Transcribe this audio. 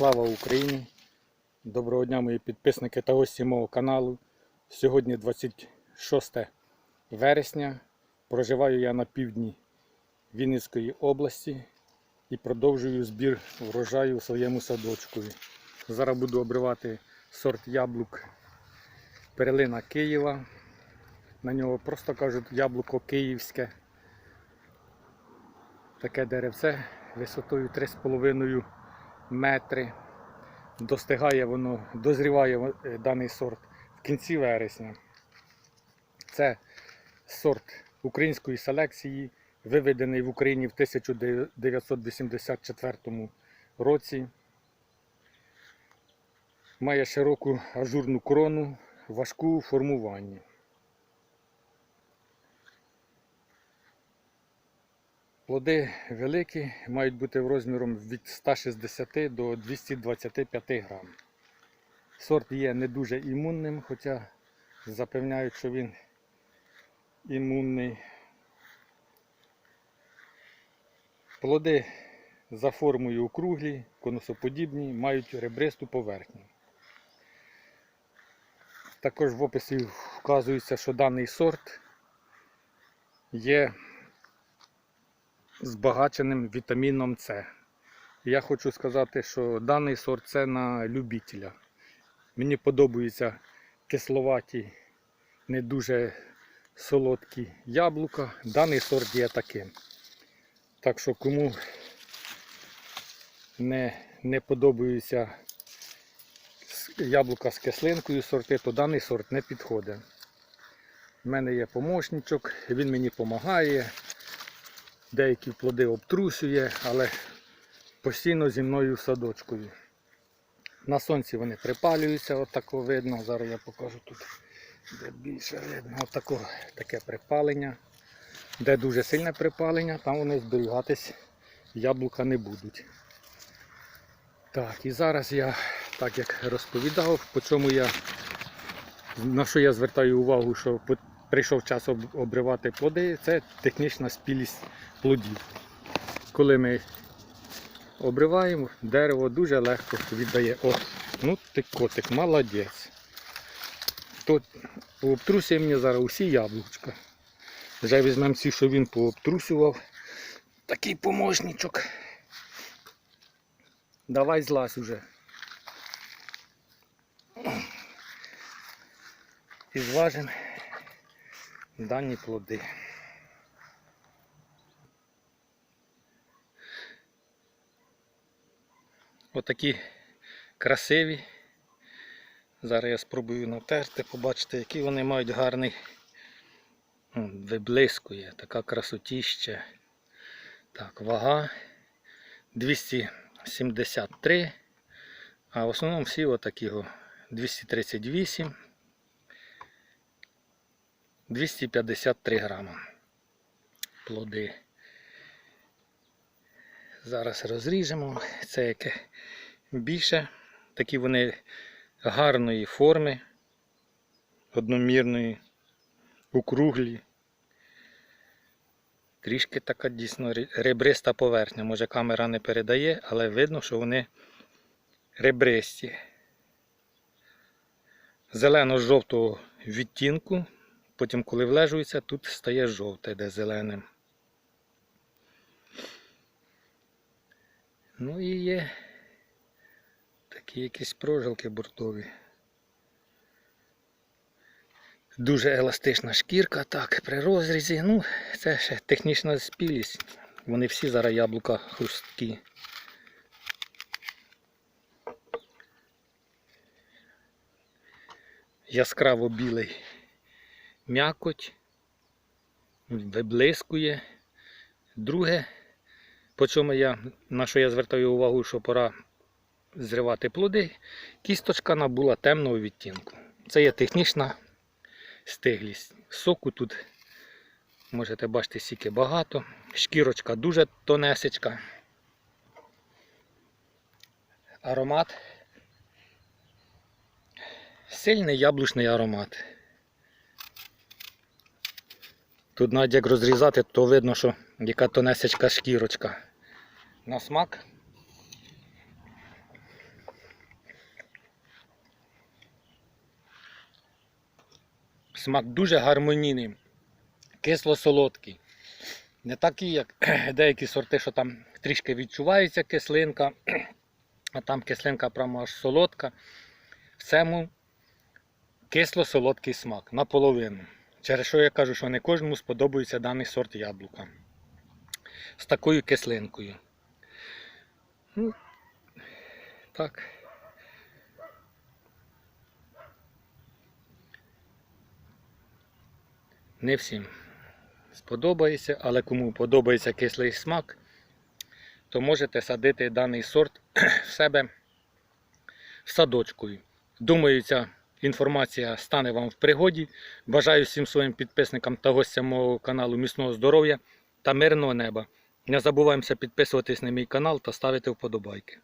Слава Україні! Доброго дня, мої підписники та гості мого каналу. Сьогодні 26 вересня. Проживаю я на півдні Вінницької області і продовжую збір врожаю у своєму садочку. Зараз буду обривати сорт яблук Перлина Києва. На нього просто кажуть яблуко київське. Таке деревце висотою 3,5 метри. Достигає воно, дозріває е, даний сорт в кінці вересня. Це сорт української селекції, виведений в Україні в 1984 році. Має широку ажурну крону, важку у Плоди великі, мають бути в розміром від 160 до 225 грам. Сорт є не дуже імунним, хоча запевняють, що він імунний. Плоди за формою округлі, конусоподібні, мають ребристу поверхню. Також в описі вказується, що даний сорт є збагаченим вітаміном С. Я хочу сказати, що даний сорт це на любителя. Мені подобаються кисловаті, не дуже солодкі яблука. Даний сорт є таким. Так що кому не, не подобаються яблука з кислинкою сорти, то даний сорт не підходить. У мене є помощничок, він мені допомагає деякі плоди обтрусює, але постійно зі мною в садочкові. На сонці вони припалюються, отако видно. Зараз я покажу тут, де більше видно. Отако таке припалення. Де дуже сильне припалення, там вони зберігатись яблука не будуть. Так, і зараз я, так як розповідав, по чому я, на що я звертаю увагу, що прийшов час обривати плоди, це технічна спілість плодів. Коли ми обриваємо, дерево дуже легко віддає. О, ну ти котик, молодець. Тут пообтрусює мені зараз усі яблучка. Вже візьмемо ці, що він пообтрусював. Такий помощничок. Давай злазь уже. І зважимо дані плоди. Отакі красиві. Зараз я спробую натерти, побачите, який вони мають гарний. Виблискує, така красотіща. Так, вага 273. А в основному всі отакі 238. 253 грама. Плоди. Зараз розріжемо. Це яке більше. Такі вони гарної форми, одномірної, округлі. Трішки така дійсно ребриста поверхня. Може камера не передає, але видно, що вони ребристі. Зелено-жовтого відтінку. Потім, коли влежується, тут стає жовте, де зеленим. Ну і є такі якісь прожилки бортові. Дуже еластична шкірка, так, при розрізі. Ну, це ще технічна спілість. Вони всі зараз яблука хрусткі. Яскраво білий м'якоть, виблискує. Друге, по чому я, на що я звертаю увагу, що пора зривати плоди, кісточка набула темного відтінку. Це є технічна стиглість. Соку тут можете бачити стільки багато. Шкірочка дуже тонесечка. Аромат. Сильний яблучний аромат. Тут навіть як розрізати, то видно, що яка тонесечка шкірочка на смак. Смак дуже гармонійний, кисло-солодкий. Не такий, як деякі сорти, що там трішки відчувається кислинка, а там кислинка прямо аж солодка. В цьому кисло-солодкий смак наполовину. Через що я кажу, що не кожному сподобається даний сорт яблука з такою кислинкою. Ну, так. Не всім сподобається, але кому подобається кислий смак, то можете садити даний сорт в себе в садочку. Думаю, ця інформація стане вам в пригоді. Бажаю всім своїм підписникам та гостям мого каналу міцного здоров'я та мирного неба. Не забуваємося підписуватись на мій канал та ставити вподобайки.